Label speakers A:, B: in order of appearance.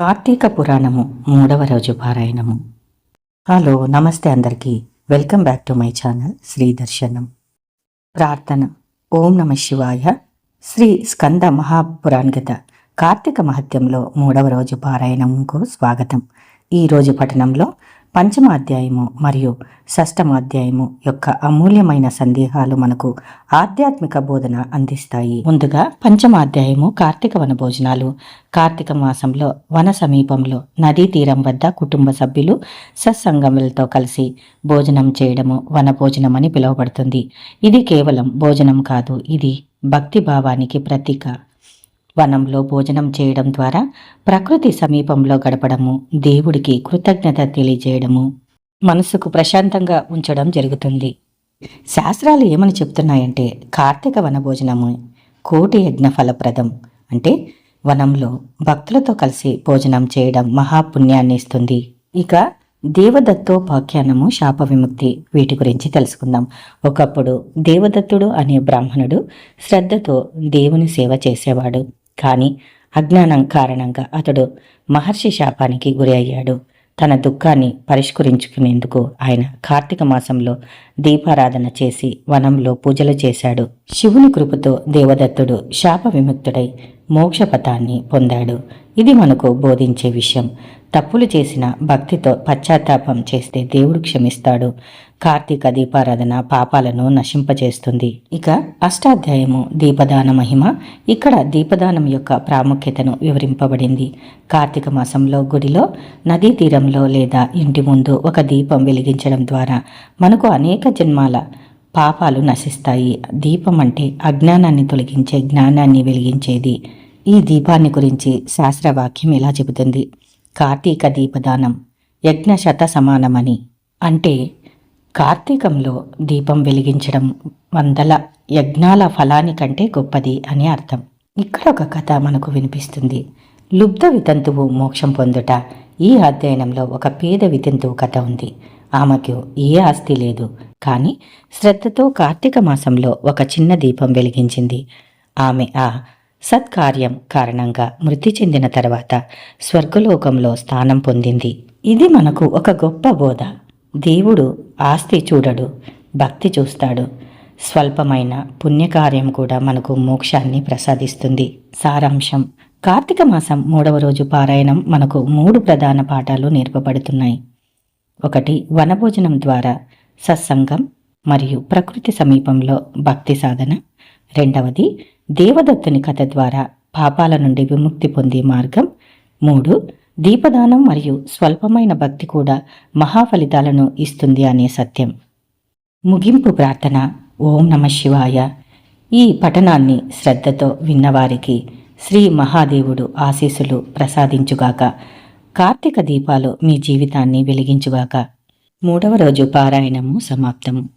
A: కార్తీక పురాణము మూడవ రోజు పారాయణము. హలో నమస్తే అందరికీ. Welcome back to my channel Shri Darshanam. ప్రార్థన. ఓం నమ శివాయ. శ్రీ స్కంద మహాపురాణగత కార్తీక మహత్యంలో మూడవ రోజు పారాయణంకు స్వాగతం. ఈ రోజు పఠనంలో పంచమాధ్యాయము మరియు షష్టమాధ్యాయము యొక్క అమూల్యమైన సందేహాలు మనకు ఆధ్యాత్మిక బోధన అందిస్తాయి. ముందుగా పంచమాధ్యాయము కార్తీక వన భోజనాలు. కార్తీక మాసంలో వన సమీపంలో నదీ తీరం వద్ద కుటుంబ సభ్యులు సత్సంగములతో కలిసి భోజనం చేయడము వన భోజనం అని పిలువబడుతుంది. ఇది కేవలం భోజనం కాదు ఇది భక్తి భావానికి ప్రతీక. వనంలో భోజనం చేయడం ద్వారా ప్రకృతి సమీపంలో గడపడము దేవుడికి కృతజ్ఞత తెలియజేయడము మనసుకు ప్రశాంతంగా ఉంచడం జరుగుతుంది. శాస్త్రాలు ఏమని చెప్తున్నాయంటే కార్తీక వన భోజనము కోటి యజ్ఞ ఫలప్రదం. అంటే వనంలో భక్తులతో కలిసి భోజనం చేయడం మహాపుణ్యాన్ని ఇస్తుంది. ఇక దేవదత్తోపాఖ్యానము శాప విముక్తి. వీటి గురించి తెలుసుకుందాం. ఒకప్పుడు దేవదత్తుడు అనే బ్రాహ్మణుడు శ్రద్ధతో దేవుని సేవ చేసేవాడు. కానీ అజ్ఞానం కారణంగా అతడు మహర్షి శాపానికి గురి అయ్యాడు. తన దుఃఖాన్ని పరిష్కరించుకునేందుకు ఆయన కార్తీక మాసంలో దీపారాధన చేసి వనంలో పూజలు చేశాడు. శివుని కృపతో దేవదత్తుడు శాప విముక్తుడై మోక్షపథాన్ని పొందాడు. ఇది మనకు బోధించే విషయం. తప్పులు చేసిన భక్తితో పశ్చాత్తాపం చేస్తే దేవుడు క్షమిస్తాడు. కార్తీక దీపారాధన పాపాలను నశింపచేస్తుంది ఇక అష్టాధ్యాయము దీపదాన మహిమ. ఇక్కడ దీపదానం యొక్క ప్రాముఖ్యతను వివరింపబడింది. కార్తీక మాసంలో గుడిలో నదీ తీరంలో లేదా ఇంటి ముందు ఒక దీపం వెలిగించడం ద్వారా మనకు అనేక జన్మాల పాపాలు నశిస్తాయి. దీపం అంటే అజ్ఞానాన్ని తొలగించే జ్ఞానాన్ని వెలిగించేది. ఈ దీపాన్ని గురించి శాస్త్రవాక్యం ఇలా చెబుతుంది? కార్తీక దీపదానం యజ్ఞ శత సమానమని. అంటే కార్తీకంలో దీపం వెలిగించడం వందల యజ్ఞాల ఫలాని కంటే గొప్పది అని అర్థం. ఇక్కడ ఒక కథ మనకు వినిపిస్తుంది. లుబ్ధ వితంతువు మోక్షం పొందుట ఈ అధ్యయనంలో ఒక పేద వితంతువు కథ ఉంది. ఆమెకు ఏ ఆస్తి లేదు. కానీ శ్రద్ధతో కార్తీక మాసంలో ఒక చిన్న దీపం వెలిగించింది. ఆమె ఆ సత్కార్యం కారణంగా మృతి చెందిన తర్వాత స్వర్గలోకంలో స్థానం పొందింది. ఇది మనకు ఒక గొప్ప బోధ. దేవుడు ఆస్తి చూడడు భక్తి చూస్తాడు. స్వల్పమైన పుణ్యకార్యం కూడా మనకు మోక్షాన్ని ప్రసాదిస్తుంది. సారాంశం కార్తీక మాసం మూడవ రోజు పారాయణం మనకు మూడు ప్రధాన పాఠాలు నేర్పబడుతున్నాయి. ఒకటి వనభోజనం ద్వారా సత్సంగం మరియు ప్రకృతి సమీపంలో భక్తి సాధన. రెండవది దేవదత్తుని కథ ద్వారా పాపాల నుండి విముక్తి పొందే మార్గం. మూడు దీపదానం మరియు స్వల్పమైన భక్తి కూడా మహాఫలితాలను ఇస్తుంది అనే సత్యం. ముగింపు ప్రార్థన. ఓం నమ శివాయ. ఈ పఠనాన్ని శ్రద్ధతో విన్నవారికి శ్రీ మహాదేవుడు ఆశీస్సులు ప్రసాదించుగాక కార్తీక దీపాలు మీ జీవితాన్ని వెలిగించుగాక. మూడవ రోజు పారాయణము సమాప్తము.